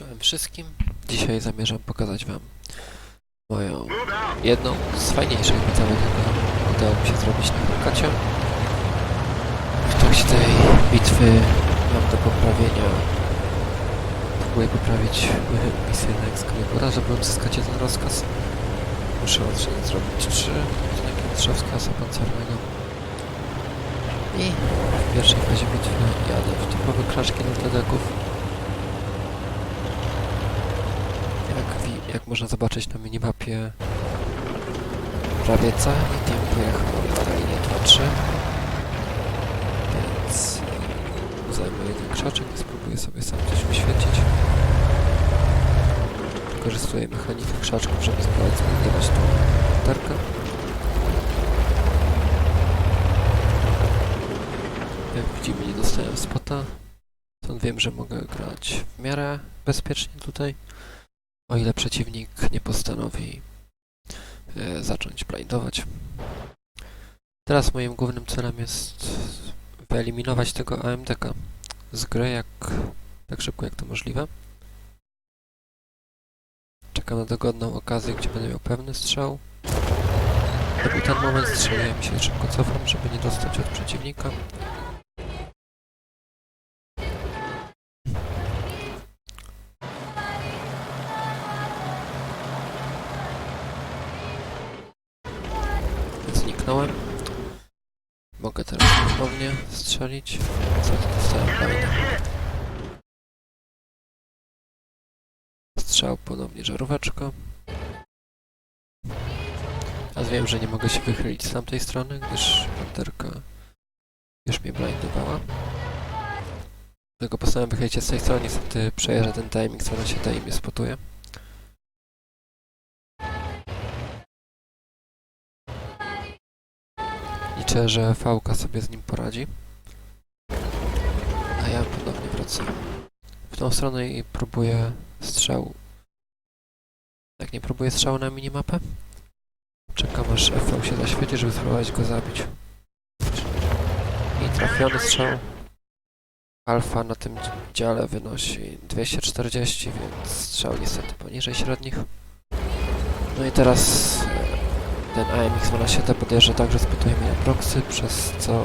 Czołem wszystkim. Dzisiaj zamierzam pokazać Wam moją jedną z fajniejszych bitewek, jaką udało mi się zrobić na Hellcacie. W trakcie tej bitwy mam do poprawienia próbuję poprawić y, misję na Excalibura, żeby odzyskać jeden rozkaz. Muszę odczytać zrobić trzy znaki mistrzowska asa pancernego. I w pierwszej fazie bitwy jadę w typowe kraszki na tedeków. Jak, można zobaczyć na minimapie? Prawie cały team pojechał na linię 2-3 więc zajmę jeden krzaczek i spróbuję sobie sam coś wyświecić. Wykorzystuję mechanikę krzaczków, żeby zbudować tą latarkę. Jak widzimy nie dostałem spota stąd wiem, że mogę grać w miarę bezpiecznie tutaj o ile przeciwnik nie postanowi e, zacząć blindować. Teraz moim głównym celem jest wyeliminować tego AMDK z gry jak tak szybko jak to możliwe. Czekam na dogodną okazję, gdzie będę miał pewny strzał. To był ten moment, strzeliłem się szybko cofam, żeby nie dostać od przeciwnika. Zniknąłem. Mogę teraz ponownie strzelić. Co tu dostałem fajne. Strzał ponownie żaróweczka. A wiem, że nie mogę się wychylić z tamtej strony, gdyż panterka już mnie blindowała. Tylko postanowiłem wychylić się z tej strony, niestety przejeżdża ten timing, co ona się da i mnie spotuje. Liczę, że Fałka sobie z nim poradzi. A ja ponownie wracam w tą stronę i próbuję strzału. Jak nie próbuję strzału na minimapę? Czekam aż FV się zaświeci, żeby spróbować go zabić. I trafiony strzał. Alfa na tym dziale wynosi 240, więc strzał niestety poniżej średnich. No i teraz ten AMX 12 podejrza także mnie na proxy, przez co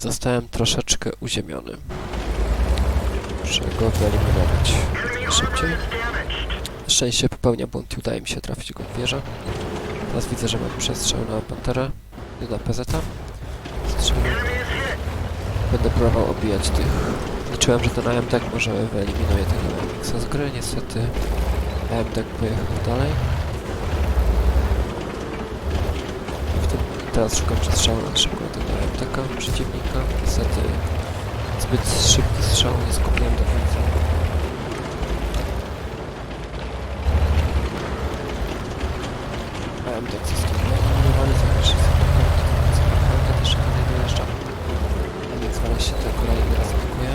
zostałem troszeczkę uziemiony. Muszę go wyeliminować. Na szczęście popełnia błąd i udaje mi się trafić go w wieżę. Teraz widzę, że mam przestrzał na Panterę, nie na PZ. Będę próbował obijać tych. Liczyłem, że ten AMDek może wyeliminuje tego AMX z gry, niestety AMDek pojechał dalej. W tym teraz szukam przestrzału na szybko tego AMDK przeciwnika. Niestety zbyt szybki strzał, nie skupiłem do końca. AMDek został wyeliminowany za pierwszy sekund. Zapakałka też chyba nie dojeżdża. AMX 12 to kolejny raz atakuje.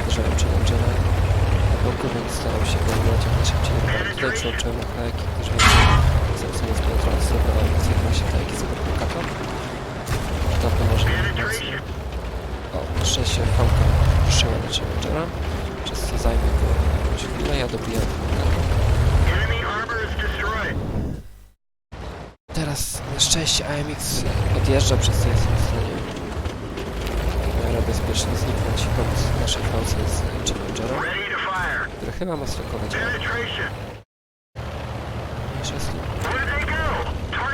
Uderzyłem Challengera na boku, więc starał się go jak najszybciej. Tutaj przyłączyłem na hajki, gdyż wiem, Samsung jest penetrowany na AMX 12 hajki z Superpakata. To pomoże mi mocno. O, na szczęście Falka ruszyła na Challengera, przez co zajmie go jakąś chwilę, ja dobijam Teraz na szczęście AMX odjeżdża, przez co jestem w stanie miarę bezpiecznie zniknąć i pomóc naszej fałce z Challengera, który chyba ma strokować mniejsza z tym.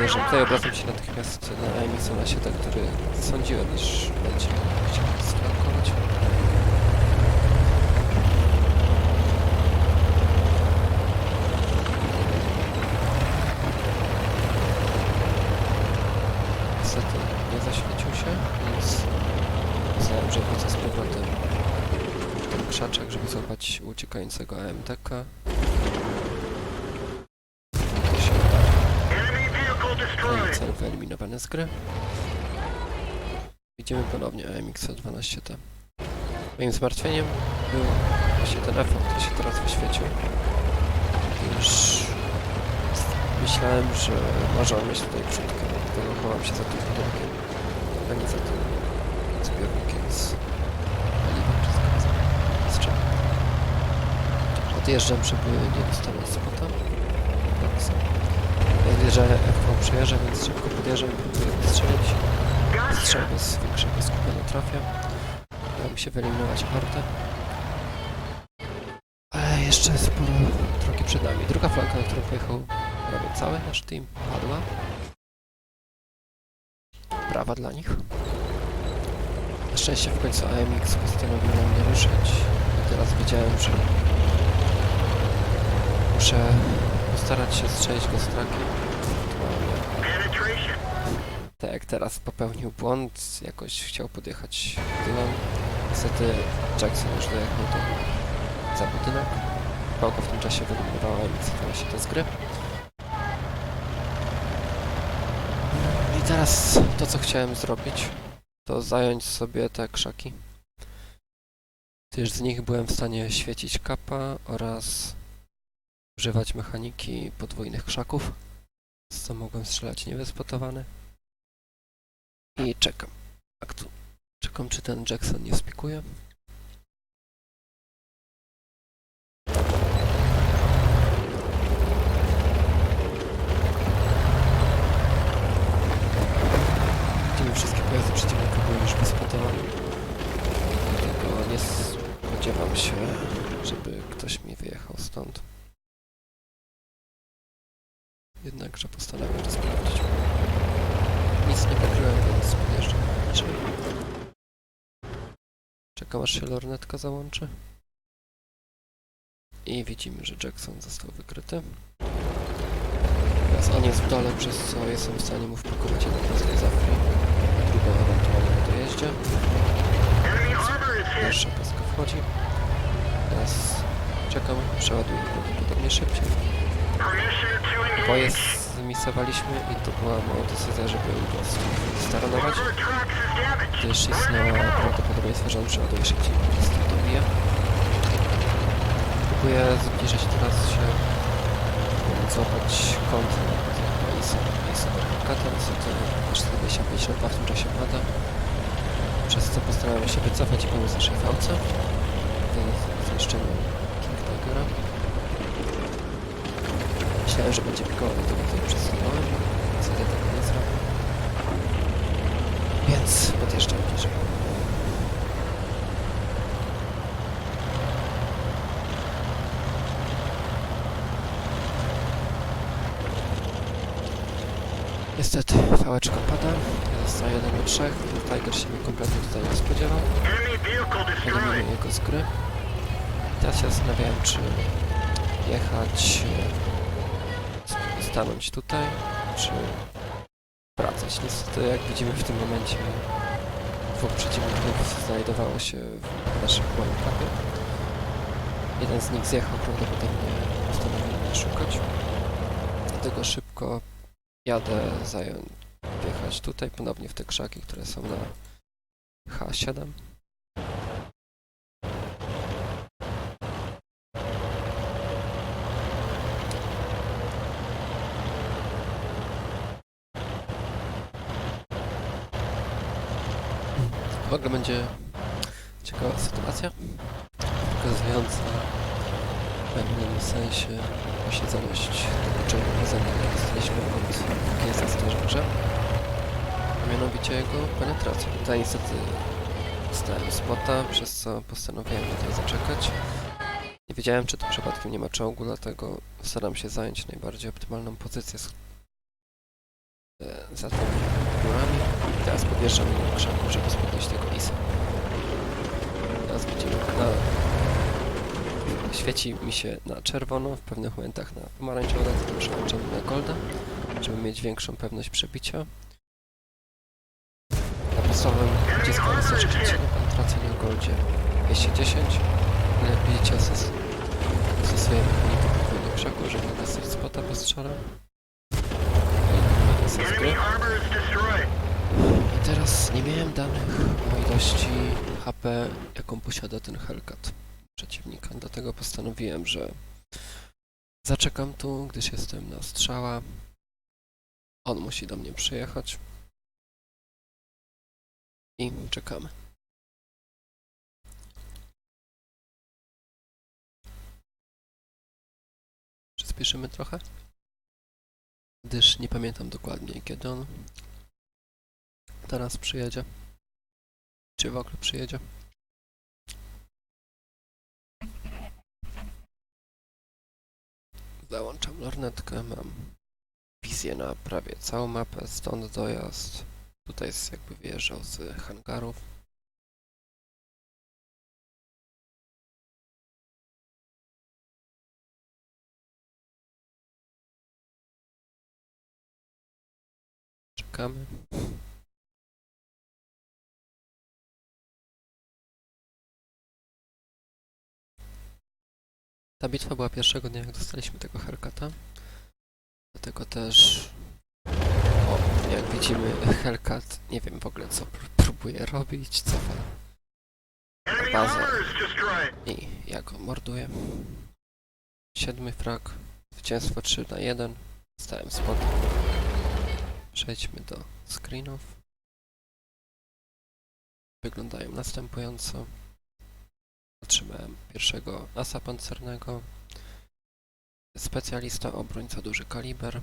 Jeżeli tutaj obracam się natychmiast na AMX 12, który sądziłem, iż będzie chciał strokować. Niestety nie zaświecił się, więc myślałem, że wrócę z powrotem w ten krzaczek, żeby złapać uciekającego AMTK. To się cel wyeliminowany z gry. Widzimy ponownie AMX-12T. Moim zmartwieniem był właśnie ten efekt, który się teraz wyświecił. Już myślałem, że może on mieć tutaj przódkę, dlatego chowam się za tym budynkiem, a nie za tym zbiornikiem z paliwem czy z z czym. Odjeżdżam, żeby nie dostawać spota. Tak, są. Że FV przejeżdża, więc szybko podjeżdżam i próbuję strzelić. Strzał bez większego skupienia trafia. Udało mi się wyeliminować hortę. Ale jeszcze sporo drogi przed nami. Druga flanka, na którą pojechał prawie cały nasz team, padła. Brawa dla nich. Na szczęście w końcu AMX postanowił na mnie ruszyć. I teraz wiedziałem, że muszę postarać się strzelić go z. Penetration. Tak teraz popełnił błąd, jakoś chciał podjechać tyłem. Niestety Jackson już dojechał do, za budynek. Pałka w tym czasie wyeliminowała i się to z gry. I teraz to, co chciałem zrobić, to zająć sobie te krzaki. Gdyż z nich byłem w stanie świecić kapa oraz używać mechaniki podwójnych krzaków, z co mogłem strzelać niewyspotowany. I czekam. Tak tu. Czekam, czy ten Jackson nie spikuje. Wszystkie pojazdy przeciwnika były już wyspotowane. Dlatego nie spodziewam się, żeby ktoś mi wyjechał stąd. Jednakże postanowię to sprawdzić. Nic nie pokryłem, więc podjeżdżam inaczej. Czekam aż się lornetka załączy. I widzimy, że Jackson został wykryty. Teraz on jest w dole, przez co jestem w stanie mu wpakować jeden rozwój za free, a drugą ewentualnie na dojeździe. Pierwsza paska wchodzi. Teraz czekam, przeładuję prawdopodobnie szybciej. To engage. zmisowaliśmy i to była moja decyzja, żeby go staranować. Gdyż istniała prawdopodobieństwo, że on przeładuje szybciej po prostu dobije. Próbuję zbliżyć teraz się, złapać kąt Isa, Isa Kata, niestety aż 125 na w tym czasie pada, przez co postarałem się wycofać i pomóc naszej fałce w Myślałem, że będzie pikował, dlatego tutaj przesunąłem, niestety tego nie zrobił. Więc podjeżdżam bliżej. Niestety fałeczka pada, ja zostaję jeden do trzech, ten Tiger się mnie kompletnie tutaj nie spodziewał, eliminuję jego z gry. Teraz się zastanawiałem, czy jechać, e, stanąć tutaj, czy wracać. Niestety, jak widzimy w tym momencie, dwóch przeciwników znajdowało się w naszym kapie. Jeden z nich zjechał, prawdopodobnie postanowił mnie szukać. Dlatego szybko jadę zająć, wjechać tutaj, ponownie w te krzaki, które są na H7. W ogóle będzie ciekawa sytuacja, pokazująca w pewnym sensie posiadłość tego, czego jesteśmy od w grze, a mianowicie jego penetrację. Tutaj niestety dostałem spota, przez co postanowiłem tutaj zaczekać. Nie wiedziałem, czy tu przypadkiem nie ma czołgu, dlatego staram się zająć najbardziej optymalną pozycję z, za tymi górami. Teraz podjeżdżam do krzaku, żeby spotkać tego isa. Teraz widzimy na... Świeci mi się na czerwono, w pewnych momentach na pomarańczowo, dlatego przełączam na golda, żeby mieć większą pewność przebicia. Na podstawowym wciskamy 137, penetracja na goldzie 210. Ale jak widzicie, asys- stosuję mechanikę podwójnych krzaku, żeby dostać spota po. I teraz nie miałem danych o ilości HP, jaką posiada ten Hellcat przeciwnika, dlatego postanowiłem, że zaczekam tu, gdyż jestem na strzała. On musi do mnie przyjechać. I czekamy. przyspieszymy trochę. Gdyż nie pamiętam dokładnie kiedy on teraz przyjedzie. Czy w ogóle przyjedzie. Załączam lornetkę, mam wizję na prawie całą mapę, stąd dojazd. Tutaj jest jakby wyjeżdżał z hangarów. Czekamy. Ta bitwa była pierwszego dnia, jak dostaliśmy tego Hellcata. Dlatego też... O, jak widzimy, Hellcat nie wiem w ogóle co pró- próbuje robić, co Enemy Baza. armor is destroyed. i ja go morduję. Siódmy frag, zwycięstwo 3 na 1. Stałem spot. Przejdźmy do screenów. Wyglądają następująco. Otrzymałem pierwszego asa pancernego. Specjalista obrońca duży kaliber.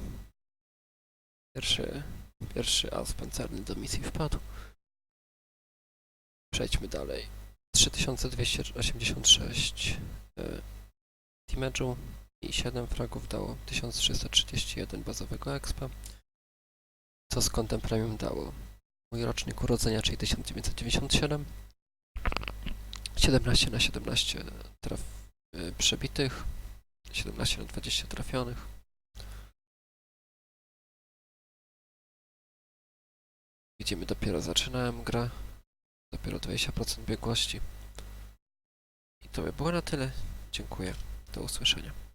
Pierwszy, pierwszy as pancerny do misji wpadł. Przejdźmy dalej. 3286 y, damage'u i 7 fragów dało 1331 bazowego expa, co z kątem premium dało mój rocznik urodzenia, czyli 1997, 17 na 17 traf y, przebitych, 17 na 20 trafionych. Widzimy, dopiero zaczynałem grę, dopiero 20% biegłości. I to by było na tyle. Dziękuję. Do usłyszenia.